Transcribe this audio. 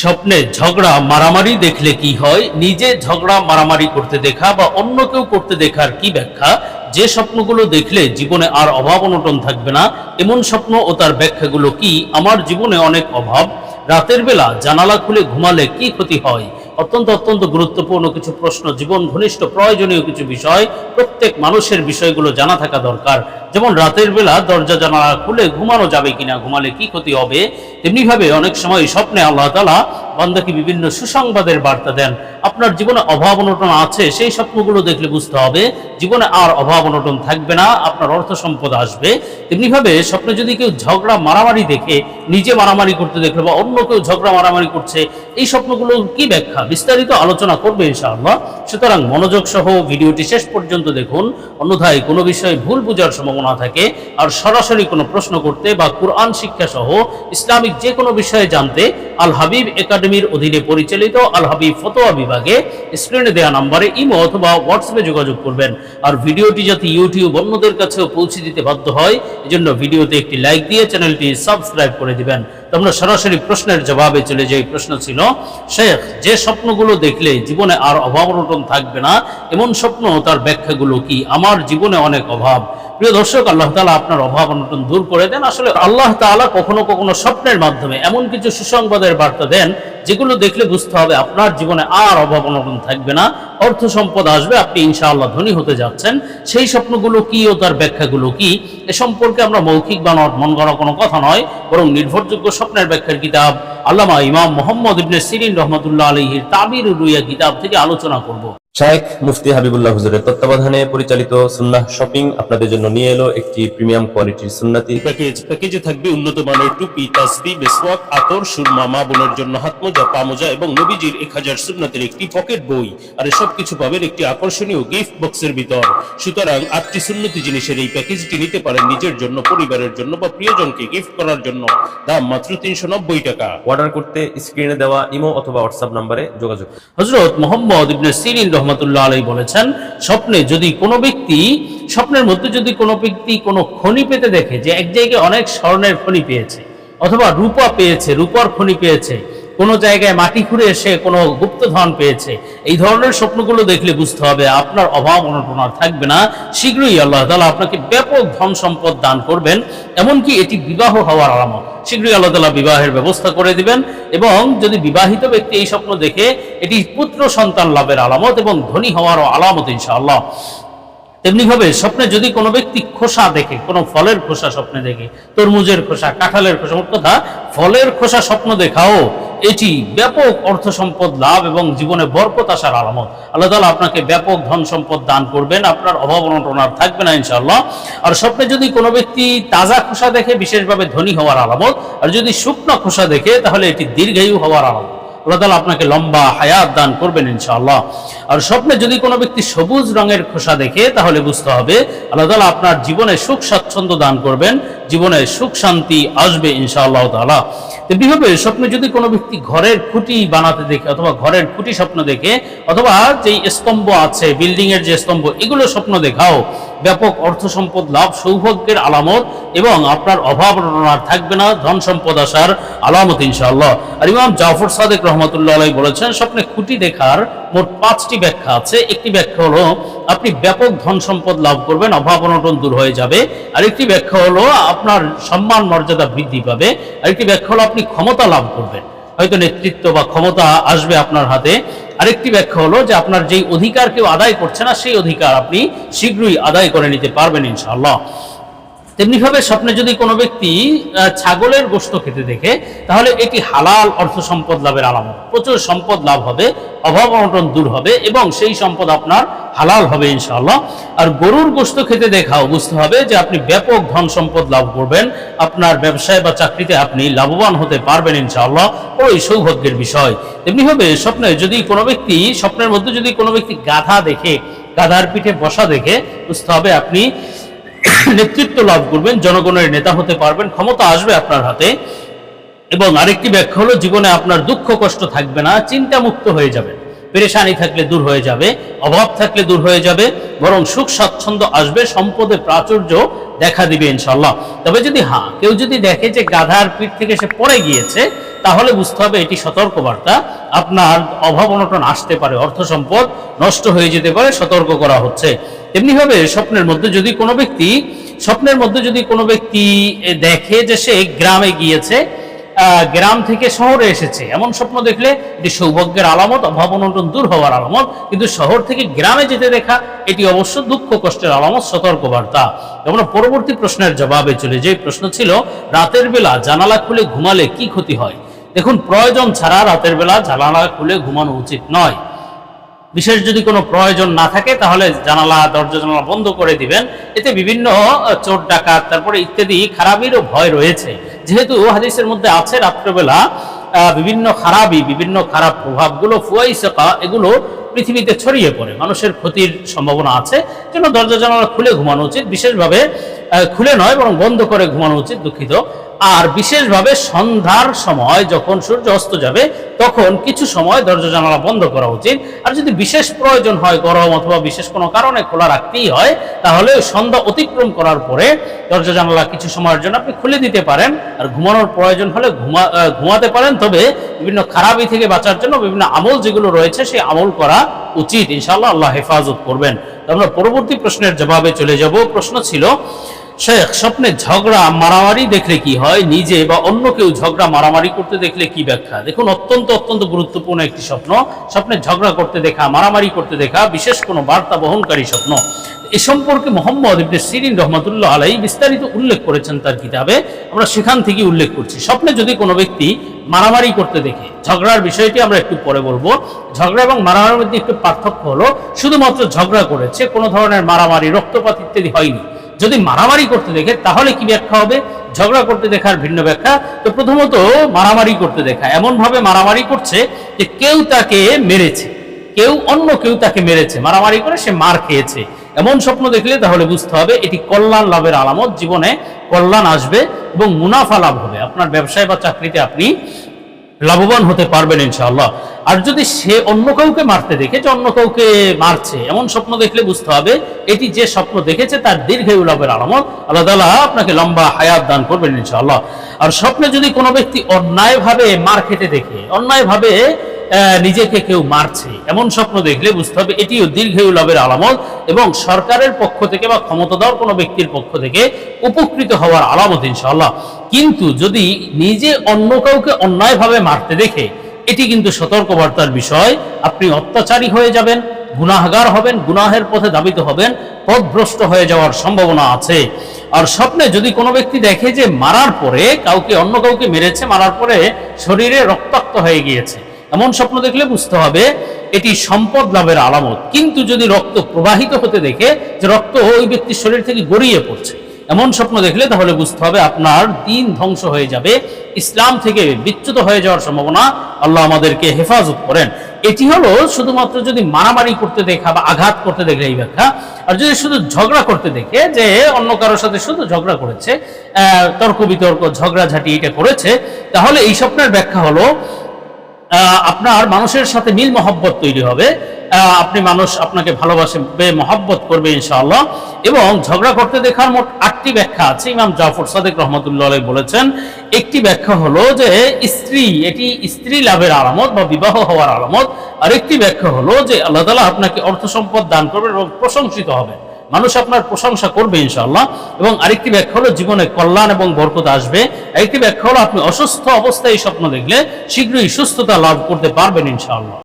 স্বপ্নে ঝগড়া, মারামারি দেখলে কি হয়? নিজে ঝগড়া, মারামারি করতে দেখা বা অন্য কেউ করতে দেখার কি ব্যাখ্যা? যে স্বপ্নগুলো দেখলে জীবনে আর অভাব অনটন থাকবে না, এমন স্বপ্ন ও তার ব্যাখ্যাগুলো কি? আমার জীবনে অনেক অভাব। রাতের বেলা জানালা খুলে ঘুমালে কি ক্ষতি হয়? অত্যন্ত অত্যন্ত গুরুত্বপূর্ণ কিছু প্রশ্ন, জীবন ঘনিষ্ঠ, প্রয়োজনীয় কিছু বিষয়, প্রত্যেক মানুষের বিষয়গুলো জানা থাকা দরকার। যেমন রাতের বেলা দরজা জানালা খুলে ঘুমানো যাবে কিনা, ঘুমালে কি ক্ষতি হবে, তেমনিভাবে অনেক সময় স্বপ্নে আল্লাহ তালা বান্দাকে বিভিন্ন সুসংবাদের বার্তা দেন। আপনার জীবনে অভাব অনটন আছে, সেই স্বপ্নগুলো দেখলে বুঝতে হবে, জীবনে আর অভাব অনটন থাকবে না, আপনার অর্থ সম্পদ আসবে। তেমনিভাবে স্বপ্নে যদি কেউ ঝগড়া, মারামারি দেখে, নিজে মারামারি করতে দেখল বা অন্য কেউ ঝগড়া, মারামারি করছে, এই স্বপ্নগুলো কি ব্যাখ্যা? বিস্তারিত আলোচনা করবে ইনশাআল্লাহ। সুতরাং মনোযোগ সহ ভিডিওটি শেষ পর্যন্ত দেখুন, অন্যথায় কোনো বিষয়ে ভুল বোঝার সম্ভাবনা থাকে আর সরাসরি কোনো প্রশ্ন করতে বা কোরআন শিক্ষা সহ ইসলামিক যে কোনো বিষয়ে জানতে আল হাবিব একাডেমির অধীনে পরিচালিত আল হাবিব ফতোয়া বিভাগে স্ক্রিনে দেওয়া নম্বরে ইমো অথবা হোয়াটসঅ্যাপে যোগাযোগ করবেন। আর ভিডিওটি যাতে ইউটিউব অন্যদের কাছেও পৌঁছে দিতে বাধ্য হয়, এজন্য ভিডিওতে একটি লাইক দিয়ে চ্যানেলটি সাবস্ক্রাইব করে দিবেন। তোমরা সরাসরি প্রশ্নের জবাবে চলে যাই। প্রশ্ন ছিল, শেখ, যে স্বপ্নগুলো দেখলে জীবনে আর অভাব অনটন থাকবে না? এমন স্বপ্ন, তার ব্যাখ্যাগুলো কি? আমার জীবনে অনেক অভাব। প্রিয় দর্শক, আল্লাহ তালা আপনার অভাব অনটন দূর করে দেন। আসলে আল্লাহ তাআলা কখনো কখনো স্বপ্নের মাধ্যমে এমন কিছু সুসংবাদের বার্তা দেন, যেগুলো দেখলে বুঝতে হবে আপনার জীবনে আর অভাব অনটন থাকবে না, অর্থ সম্পদ আসবে, আপনি ইনশাআল্লাহ ধনী হতে যাচ্ছেন। সেই স্বপ্নগুলো কি ও তার ব্যাখ্যাগুলো কি, এ সম্পর্কে আমরা মৌখিক বা মন গড়া কোনো কথা নয়, বরং নির্ভরযোগ্য স্বপ্নের ব্যাখ্যার কিতাব আল্লামা ইমাম মোহাম্মদ ইবনে সিরিন রহমতুল্লাহ আলহির তাবির রুইয়া কিতাব থেকে আলোচনা করব। শায়েখ মুফতি হাবিবুল্লাহ হুজুরের তত্ত্বাবধানে পরিচালিত সুন্নাহ শপিং আপনাদের জন্য নিয়ে এলো একটি প্রিমিয়াম কোয়ালিটির সুন্নাতি প্যাকেজ। প্যাকেজে থাকবে উন্নত মানের টুপি তাসবি মেসওয়াক আতর সুরমা মা বোনের জন্য হাতমোজা পামোজা এবং নবীজির এক হাজার সুন্নাতের একটি পকেট বই। আর সব কিছু পাবেন একটি আকর্ষণীয় গিফট বক্সের ভিতর। সুতরাং আটটি সুন্নতি জিনিসের এই প্যাকেজটি নিতে পারেন নিজের জন্য পরিবারের জন্য বা প্রিয়জনকে গিফট করার জন্য। দাম মাত্র তিনশো নব্বই টাকা। অর্ডার করতে স্ক্রিনে দেওয়া ইমো অথবা হোয়াটসঅ্যাপ নম্বরে যোগাযোগ। হজরত মোহাম্মদ ইবনে সিরিন রহমতুল্লাহ আলাই বলেছেন, স্বপ্নে যদি কোনো ব্যক্তি, স্বপ্নের মধ্যে যদি কোনো ব্যক্তি কোনো খনি পেতে দেখে যে এক জায়গায় অনেক স্বর্ণের খনি পেয়েছে, অথবা রূপা পেয়েছে, রূপার খনি পেয়েছে কোনো জায়গায় মাটি খুঁড়ে এসে কোনো গুপ্তধন পেয়েছে। এই ধরনের স্বপ্নগুলো দেখলে বুঝতে হবে আপনার অভাব অনটন আর থাকবে না। শীঘ্রই আল্লাহ তালা আপনাকে ব্যাপক ধন সম্পদ দান করবেন, এমনকি এটি বিবাহ হওয়ার আলামত শীঘ্রই আল্লাহ তালা বিবাহের ব্যবস্থা করে দিবেন এবং যদি বিবাহিত ব্যক্তি এই স্বপ্ন দেখে, এটি পুত্র সন্তান লাভের আলামত এবং ধনী হওয়ারও আলামত ইনশাআল্লাহ। তেমনিভাবে স্বপ্নে যদি কোনো ব্যক্তি খোসা দেখে, কোনো ফলের খোসা স্বপ্নে দেখে, তরমুজের খোসা, কাঁঠালের খোসা কথা ফলের খোসা স্বপ্ন দেখাও এটি ব্যাপক অর্থ সম্পদ লাভ এবং জীবনে বরকত আসার আলামত। আল্লাহ তালা আপনাকে ব্যাপক ধন সম্পদ দান করবেন, আপনার অভাব অনটন আর থাকবে না ইনশাআল্লাহ। আর স্বপ্নে যদি কোনো ব্যক্তি তাজা খোসা দেখে, বিশেষভাবে ধনী হওয়ার আলামত, আর যদি শুকনো খোসা দেখে, তাহলে এটি দীর্ঘায়ু হওয়ার আলামত। আল্লাহ তালা আপনাকে লম্বা হায়াত দান করবেন ইনশাআল্লাহ। আর স্বপ্নে যদি কোনো ব্যক্তি সবুজ রঙের খোসা দেখে, তাহলে বুঝতে হবে, আল্লাহ তালা আপনার জীবনে সুখ স্বাচ্ছন্দ্য দান করবেন। জীবনে সুখ, শান্তি আসবে ইনশাআল্লাহ তালা তেমনিভাবে স্বপ্নে যদি কোনো ব্যক্তি ঘরের খুঁটি বানাতে দেখে অথবা ঘরের খুঁটি স্বপ্ন দেখে অথবা যেই স্তম্ভ আছে, বিল্ডিং এর যে স্তম্ভ, এগুলো স্বপ্ন দেখাও, ব্যাপক অর্থ সম্পদ, লাভ, সৌভাগ্যের আলামত এবং আপনার অভাব আর থাকবে না, ধন সম্পদ আসার আলামত ইনশাআল্লাহ। আর ইমাম জাফর সাদেক রহমতুল্লাহ বলেছেন, স্বপ্নে খুঁটি দেখার মোট পাঁচটি ব্যাখ্যা আছে। একটি ব্যাখ্যা হলো, আপনি ব্যাপক ধন সম্পদ লাভ করবেন, অভাব অনটন দূর হয়ে যাবে। আরেকটি ব্যাখ্যা হলো, আপনার সম্মান মর্যাদা বৃদ্ধি পাবে। আরেকটি ব্যাখ্যা হলো, আপনি ক্ষমতা লাভ করবেন। হয়তো নেতৃত্ব বা ক্ষমতা আসবে আপনার হাতে। আরেকটি ব্যাখ্যা হলো যে, আপনার যেই অধিকার কেউ আদায় করছে না, সেই অধিকার আপনি শীঘ্রই আদায় করে নিতে পারবেন ইনশাআল্লাহ। তেমনিভাবে স্বপ্নে যদি কোনো ব্যক্তি ছাগলের গোশত খেতে দেখে, তাহলে এটি হালাল অর্থ সম্পদ লাভের আলামত। প্রচুর সম্পদ লাভ হবে, অভাব অনটন দূর হবে এবং সেই সম্পদ আপনার হালাল হবে ইনশাআল্লাহ। আর গরুর গোশত খেতে দেখাও বুঝতে হবে যে আপনি ব্যাপক ধন সম্পদ লাভ করবেন, আপনার ব্যবসায় বা চাকরিতে আপনি লাভবান হতে পারবেন ইনশাআল্লাহ। ওই সৌভাগ্যের বিষয়। তেমনিভাবে স্বপ্নে যদি কোনো ব্যক্তি, স্বপ্নের মধ্যে যদি কোনো ব্যক্তি গাধা দেখে, গাধার পিঠে বসা দেখে, বুঝতে হবে আপনি নেতৃত্ব লাভ করবেন, জনগণের নেতা হতে পারবেন, ক্ষমতা আসবে আপনার হাতে। এবং আরেকটি ব্যাখ্যা হলো, জীবনে আপনার দুঃখ, কষ্ট থাকবে না, চিন্তা মুক্ত হয়ে যাবে। পেরেশানি থাকলে দূর হয়ে যাবে, অভাব থাকলে দূর হয়ে যাবে, বরং সুখ, স্বাচ্ছন্দ্য আসবে, সম্পদে প্রাচুর্য দেখা দিবে ইনশাল্লাহ তবে যদি হ্যাঁ কেউ যদি দেখে যে গাধার পিঠ থেকে সে পড়ে গিয়েছে, তাহলে বুঝতে হবে এটি সতর্কবার্তা। আপনার অভাব অনটন আসতে পারে, অর্থ সম্পদ নষ্ট হয়ে যেতে পারে, সতর্ক করা হচ্ছে। তেমনিভাবে স্বপ্নের মধ্যে যদি কোনো ব্যক্তি, স্বপ্নের মধ্যে যদি কোনো ব্যক্তি দেখে যে সে গ্রামে গিয়েছে গ্রাম থেকে শহরে এসেছে। এমন স্বপ্ন দেখলে এটি সৌভাগ্যের আলামত, অভাব অনটন দূর হওয়ার আলামত। কিন্তু শহর থেকে গ্রামে যেতে দেখা, এটি অবশ্য দুঃখ, কষ্টের আলামত, সতর্কবার্তা। আমরা পরবর্তী প্রশ্নের জবাবে চলে যে প্রশ্ন ছিল, রাতের বেলা জানালা খুলে ঘুমালে কি ক্ষতি হয়? দেখুন, প্রয়োজন ছাড়া রাতের বেলা জানালা খুলে ঘুমানো উচিত নয়। বিশেষ যদি কোনো প্রয়োজন না থাকে, তাহলে জানালা, দরজা, জানালা বন্ধ করে দিবেন। এতে বিভিন্ন চোর, ডাকাত, তারপরে ইত্যাদি খারাপেরও ভয় রয়েছে। যেহেতু হাদিসের মধ্যে আছে রাত্রেবেলা বিভিন্ন খারাপই, বিভিন্ন খারাপ প্রভাবগুলো ফুয়াইসকা এগুলো পৃথিবীতে ছড়িয়ে পড়ে। মানুষের ক্ষতির সম্ভাবনা আছে। যেন দরজা জানালা খুলে ঘুমানো উচিত। বিশেষভাবে খুলে নয়, বরং বন্ধ করে ঘুমানো উচিত, দুঃখিত। আর বিশেষভাবে সন্ধ্যার সময় যখন সূর্য অস্ত যাবে, তখন কিছু সময় দরজা জানালা বন্ধ করা উচিত। আর যদি বিশেষ প্রয়োজন হয়, গরম অথবা বিশেষ কোনো কারণে খোলা রাখতেই হয়, তাহলে সন্ধ্যা অতিক্রম করার পরে দরজা জানালা কিছু সময়ের জন্য আপনি খুলে দিতে পারেন। আর ঘুমানোর প্রয়োজন হলে ঘুমা ঘুমাতে পারেন। তবে বিভিন্ন খারাপি থেকে বাঁচার জন্য বিভিন্ন আমল যেগুলো রয়েছে, সেই আমল করা উচিত। ইনশাআল্লাহ আল্লাহ হেফাজত করবেন। আমরা পরবর্তী প্রশ্নের জবাবে চলে যাব। প্রশ্ন ছিল, শেখ, স্বপ্নে ঝগড়া, মারামারি দেখলে কি হয়? নিজে বা অন্য কেউ ঝগড়া, মারামারি করতে দেখলে কি ব্যাখ্যা? দেখুন, অত্যন্ত অত্যন্ত গুরুত্বপূর্ণ একটি স্বপ্ন। স্বপ্নে ঝগড়া করতে দেখা, মারামারি করতে দেখা, বিশেষ কোনো বার্তা বহনকারী স্বপ্ন। এ সম্পর্কে মোহাম্মদ ইবনে সিরিন রহমতুল্লাহ আলাই বিস্তারিত উল্লেখ করেছেন তার কিতাবে। আমরা সেখান থেকে উল্লেখ করছি। স্বপ্নে যদি কোনো ব্যক্তি মারামারি করতে দেখে, ঝগড়ার বিষয়টি আমরা একটু পরে বলব। ঝগড়া এবং মারামারির মধ্যে একটু পার্থক্য হলো, শুধুমাত্র ঝগড়া করেছে, কোনো ধরনের মারামারি, রক্তপাত ইত্যাদি হয়নি। যদি মারামারি করতে দেখে, তাহলে কি ব্যাখ্যা হবে? ঝগড়া করতে দেখার ভিন্ন ব্যাখ্যা। তো প্রথমত, মারামারি করতে দেখা। এমন ভাবে মারামারি করছে যে কেউ তাকে মেরেছে। কেউ অন্য কেউ তাকে মেরেছে। মারামারি করে সে মার খেয়েছে। এমন স্বপ্ন দেখলে তাহলে বুঝতে হবে এটি কল্যাণ লাভের আলামত, জীবনে কল্যাণ আসবে এবং মুনাফা লাভ হবে। আপনার ব্যবসায় বা চাকরিতে আপনি লাভবান হতে পারবেন ইনশাআল্লাহ। আর যদি সে অন্য কাউকে মারতে দেখে, যে অন্য কাউকে মারছে, এমন স্বপ্ন দেখলে বুঝতে হবে এটি যে স্বপ্ন দেখেছে তার দীর্ঘায়ু লাভের আলামত। আল্লাহ তাআলা আপনাকে লম্বা হায়াত দান করবেন ইনশাআল্লাহ। আর স্বপ্নে যদি কোনো ব্যক্তি অন্যায়ভাবে মার খেতে দেখে, অন্যায়ভাবে নিজেকে কেউ মারছে। এমন স্বপ্ন দেখলে বুঝতে হবে এটিও দীর্ঘায়ু লাভের আলামত এবং সরকারের পক্ষ থেকে বা ক্ষমতাধর কোনো ব্যক্তির পক্ষ থেকে উপকৃত হওয়ার আলামত, ইনশাআল্লাহ। কিন্তু যদি নিজে অন্য কাউকে অন্যায়ভাবে মারতে দেখে, এটি কিন্তু সতর্কবার্তার বিষয়। আপনি অত্যাচারী হয়ে যাবেন, গুনাহগার হবেন, গুনাহের পথে দাবিত হবেন, পথভ্রষ্ট হয়ে যাওয়ার সম্ভাবনা আছে। আর স্বপ্নে যদি কোনো ব্যক্তি দেখে যে মারার পরে কাউকে, অন্য কাউকে মেরেছে, মারার পরে শরীরে রক্তাক্ত হয়ে গিয়েছে এমন স্বপ্ন দেখলে বুঝতে হবে, এটি সম্পদ লাভের আলামত। কিন্তু যদি রক্ত প্রবাহিত হতে দেখে যে রক্ত ওই ব্যক্তির শরীর থেকে গড়িয়ে পড়ছে, এমন স্বপ্ন দেখলে তাহলে বুঝতে হবে আপনার দিন ধ্বংস হয়ে যাবে, ইসলাম থেকে বিচ্যুত হয়ে যাওয়ার সম্ভাবনা আল্লাহ আমাদেরকে হেফাজত করেন। এটি হলো শুধুমাত্র যদি মারামারি করতে দেখা বা আঘাত করতে দেখলে এই ব্যাখ্যা, আর যদি শুধু ঝগড়া করতে দেখে যে অন্য কারোর সাথে শুধু ঝগড়া করেছে তর্ক বিতর্ক, ঝগড়াঝাটি এটা করেছে, তাহলে এই স্বপ্নের ব্যাখ্যা হলো আপনার মানুষের সাথে মিল মহব্বত তৈরি হবে। আপনি মানুষ আপনাকে ভালোবাসবে মহব্বত করবে ইনশাআল্লাহ। এবং ঝগড়া করতে দেখার মোট আটটি ব্যাখ্যা আছে। ইমাম জাফর সাদেক রহমতুল্লাহ বলেছেন, একটি ব্যাখ্যা হলো যে স্ত্রী, এটি স্ত্রী লাভের আলামত বা বিবাহ হওয়ার আলামত। আরেকটি ব্যাখ্যা হলো যে আল্লাহ তাআলা আপনাকে অর্থ সম্পদ দান করবেন এবং প্রশংসিত হবেন। মানুষ আপনার প্রশংসা করবে ইনশাআল্লাহ। এবং আরেকটি ব্যাখ্যা হলো, জীবনে কল্যাণ এবং বরকত আসবে। আরেকটি ব্যাখ্যা হলো, আপনি অসুস্থ অবস্থায় স্বপ্ন দেখলে শীঘ্রই সুস্থতা লাভ করতে পারবেন ইনশাআল্লাহ।